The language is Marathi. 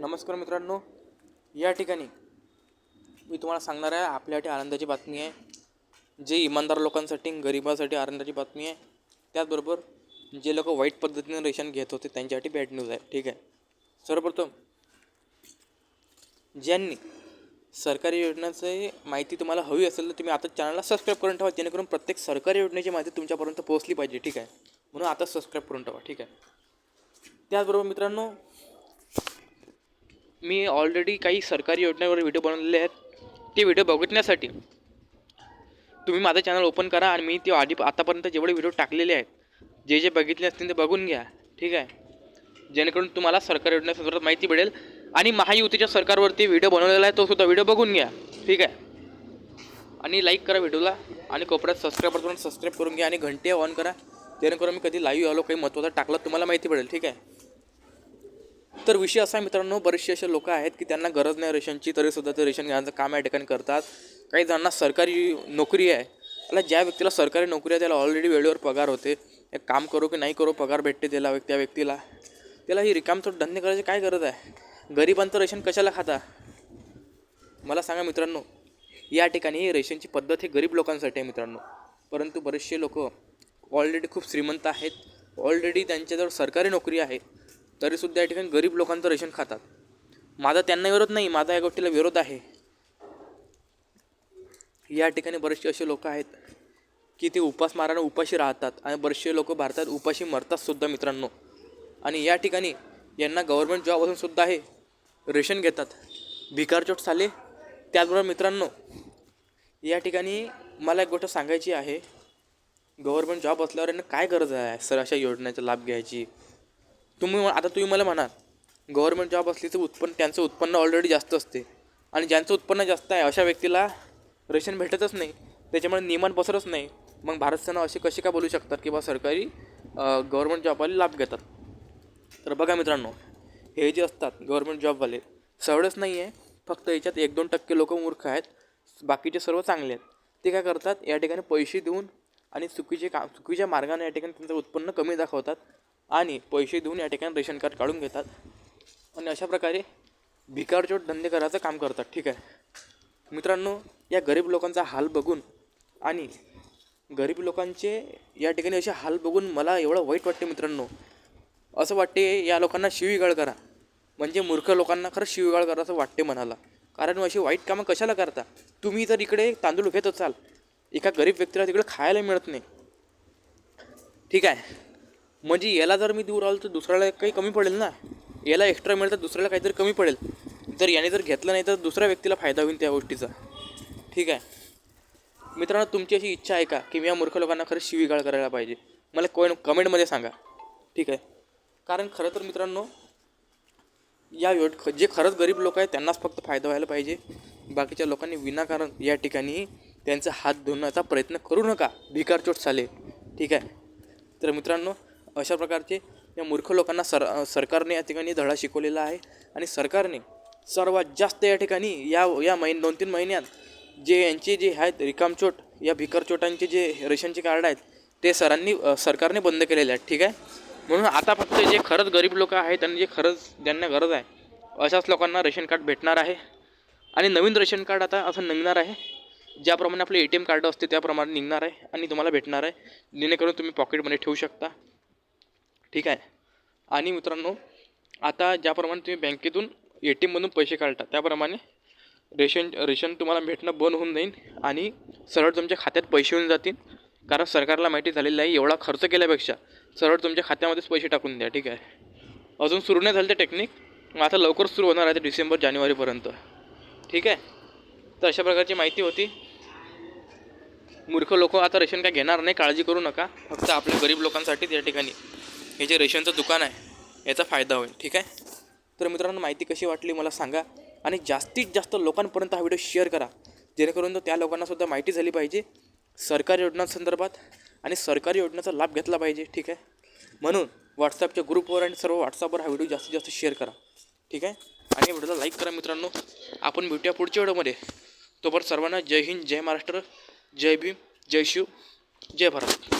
नमस्कार मित्रांनो. या ठिकाणी मी तुम्हाला सांगणार आहे आपल्यासाठी आनंदाची बातमी आहे. जे इमानदार लोकांसाठी गरिबासाठी आनंदाची बातमी आहे. त्याचबरोबर जे लोक वाईट पद्धतीने रेशन घेत होते त्यांच्यासाठी बॅड न्यूज आहे. ठीक आहे? सर्वप्रथम ज्यांनी सरकारी योजनांची माहिती तुम्हाला हवी असेल तर तुम्ही आता चॅनलला सबस्क्राईब करून ठेवा. जेणेकरून प्रत्येक सरकारी योजनेची माहिती तुमच्यापर्यंत पोहोचली पाहिजे. ठीक आहे? म्हणून आता सबस्क्राईब करून ठेवा. ठीक आहे? त्याचबरोबर मित्रांनो मी ऑलरेडी काही सरकारी योजनेवर व्हिडिओ बनवलेले आहेत. ते व्हिडिओ बघण्यासाठी तुम्ही माझं चॅनल ओपन करा आणि मी ते आधी आतापर्यंत जेवढे व्हिडिओ टाकलेले आहेत जे जे बघितले असतील ते बघून घ्या. ठीक आहे? जेणेकरून तुम्हाला सरकारी योजनेसंदर्भात माहिती मिळेल आणि महायुतीच्या सरकारवरती व्हिडिओ बनवलेला आहे तो सुद्धा व्हिडिओ बघून घ्या. ठीक आहे? आणि लाईक करा व्हिडिओला आणि कोपऱ्यात सबस्क्राईब करून सबस्क्राईब करून घ्या आणि घंटे ऑन करा. जेणेकरून मी कधी लाईव्ह आलो काही महत्त्वाचं टाकलं तुम्हाला माहिती पडेल. ठीक आहे? तर विषय असा आहे मित्रांनो बरेचसे असे लोक आहेत की त्यांना गरज नाही रेशनची तरीसुद्धा ते रेशन घेण्याचं काम या ठिकाणी करतात. काही जणांना सरकारी नोकरी आहे त्याला ज्या व्यक्तीला सरकारी नोकरी आहे त्याला ऑलरेडी वेळेवर पगार होते. एक काम करो की नाही करो पगार भेटते त्याला त्या व्यक्तीला. त्याला ही रिकामचोट धंदे करायची काय गरज आहे? गरिबांचं रेशन कशाला खाता? मला सांगा मित्रांनो या ठिकाणी रेशनची पद्धत ही गरीब लोकांसाठी आहे मित्रांनो. परंतु बरेचसे लोक ऑलरेडी खूप श्रीमंत आहेत. ऑलरेडी त्यांच्याजवळ सरकारी नोकरी आहे. तरीसुद्धा या ठिकाणी गरीब लोकांचं रेशन खातात. माझा त्यांना विरोध नाही माझा या गोष्टीला विरोध आहे. या ठिकाणी बरेचसे असे लोक आहेत की ते उपासमारानं उपाशी राहतात आणि बरेचसे लोक भारतात उपाशी मरतात सुद्धा मित्रांनो. आणि या ठिकाणी यांना गव्हर्मेंट जॉब असून सुद्धा आहे रेशन घेतात. भिकारचोट झाले. त्याचबरोबर मित्रांनो या ठिकाणी मला एक गोष्ट सांगायची आहे. गव्हर्मेंट जॉब असल्यावर यांना काय गरज आहे सर अशा योजनेचा लाभ घ्यायची? तुम्ही आता तुम्ही मला म्हणाल गव्हर्मेंट जॉब असली तर उत्पन्न त्यांचं उत्पन्न ऑलरेडी जास्त असते. आणि ज्यांचं उत्पन्न जास्त आहे अशा व्यक्तीला रेशन भेटतच नाही. त्याच्यामुळे नियमान पसरच नाही. मग भारत सेना असे कसे का बोलू शकतात की बा सरकारी गव्हर्मेंट जॉबवाले लाभ घेतात? तर बघा मित्रांनो हे जे असतात गव्हर्मेंट जॉबवाले सवडच नाही आहे फक्त याच्यात एक दोन टक्के लोक मूर्ख आहेत. बाकीचे सर्व चांगले आहेत. ते काय करतात या ठिकाणी पैसे देऊन आणि चुकीचे का चुकीच्या मार्गाने या ठिकाणी त्यांचं उत्पन्न कमी दाखवतात. आणि पैसे देऊन या ठिकाणी रेशन कार्ड काढून घेतात. आणि अशा प्रकारे भिकारचोट धंदे करायचं काम करतात. ठीक आहे? मित्रांनो या गरीब लोकांचा हाल बघून आणि गरीब लोकांचे या ठिकाणी असे हाल बघून मला एवढं वाईट वाटते मित्रांनो. असं वाटते या लोकांना शिवीगाळ करा. म्हणजे मूर्ख लोकांना खरंच शिवीगाळ करा असं वाटते मनाला. कारण अशी वाईट कामं कशाला करता? तुम्ही जर इकडे तांदूळ घेत असाल एका गरीब व्यक्तीला तिकडे खायला मिळत नाही. ठीक आहे? म्हणजे याला जर मी दूर आलो तर दुसऱ्याला काही कमी पडेल ना? याला एक्स्ट्रा मिळेल तर दुसऱ्याला काहीतरी कमी पडेल. जर याने जर घेतलं नाही तर दुसऱ्या व्यक्तीला फायदा होईल त्या गोष्टीचा. ठीक आहे? मित्रांनो तुमची अशी इच्छा आहे का की मी या मूर्ख लोकांना खरंच शिवीगाळ करायला पाहिजे? मला कोण कमेंटमध्ये सांगा. ठीक आहे? कारण खरं तर मित्रांनो या योज जे खरंच गरीब लोक आहेत त्यांनाच फक्त फायदा व्हायला पाहिजे. बाकीच्या लोकांनी विनाकारण या ठिकाणी त्यांचा हात धुण्याचा प्रयत्न करू नका. भिकारचोट चालेल. ठीक आहे? तर मित्रांनो अशा प्रकारचे या मूर्ख लोकांना सर सरकारने या ठिकाणी धडा शिकवलेला आहे. आणि सरकारने सर्वात जास्त या ठिकाणी या या महिन दोन तीन महिन्यात जे यांचे जे आहेत रिकामचोट या भिकारचोटांचे जे रेशनचे कार्ड आहेत ते सरांनी सरकारने बंद केलेले आहेत. ठीक आहे? म्हणून आता फक्त जे खरंच गरीब लोक आहेत आणि जे खरंच ज्यांना गरज आहे अशाच लोकांना रेशन कार्ड भेटणार आहे. आणि नवीन रेशन कार्ड आता असं निघणार आहे. ज्याप्रमाणे आपले ए टी एम कार्ड असते त्याप्रमाणे निघणार आहे आणि तुम्हाला भेटणार आहे. जेणेकरून तुम्ही पॉकेटमध्ये ठेवू शकता. ठीक आहे. आणि मित्रांनो आता ज्याप्रमाणे तुम्ही बँकेतून ए टी एममधून पैसे काढता त्याप्रमाणे रेशन रेशन तुम्हाला भेटणं बंद होऊन जाईल आणि सरळ तुमच्या खात्यात पैसे येऊन जातील. कारण सरकारला माहिती झालेलं आहे एवढा खर्च केल्यापेक्षा सरळ तुमच्या खात्यामध्येच पैसे टाकून द्या ठीक आहे. अजून सुरू नाही झालं ते टेक्निक मग आता लवकर सुरू होणार आहे ते डिसेंबर जानेवारीपर्यंत. ठीक आहे. तर अशा प्रकारची माहिती होती. मूर्ख लोक आता रेशन काय घेणार नाही काळजी करू नका. फक्त आपल्या गरीब लोकांसाठीच या ठिकाणी. हे जे रेशनचं दुकान आहे याचा फायदा होईल ठीक आहे? तर मित्रांनो माहिती कशी वाटली मला सांगा आणि जास्तीत जास्त लोकांपर्यंत हा व्हिडिओ शेअर करा. जेणेकरून तो त्या लोकांनासुद्धा माहिती झाली पाहिजे सरकारी योजनांसंदर्भात आणि सरकारी योजनेचा लाभ घेतला पाहिजे ठीक आहे? म्हणून व्हॉट्सअपच्या ग्रुपवर आणि सर्व व्हॉट्सअपवर हा व्हिडिओ जास्तीत जास्त शेअर करा ठीक आहे? आणि व्हिडिओला लाईक करा मित्रांनो. आपण भेटूया पुढच्या व्हिडिओमध्ये. तोपर्यंत सर्वांना जय हिंद जय महाराष्ट्र जय भीम जय शिव जय भारत.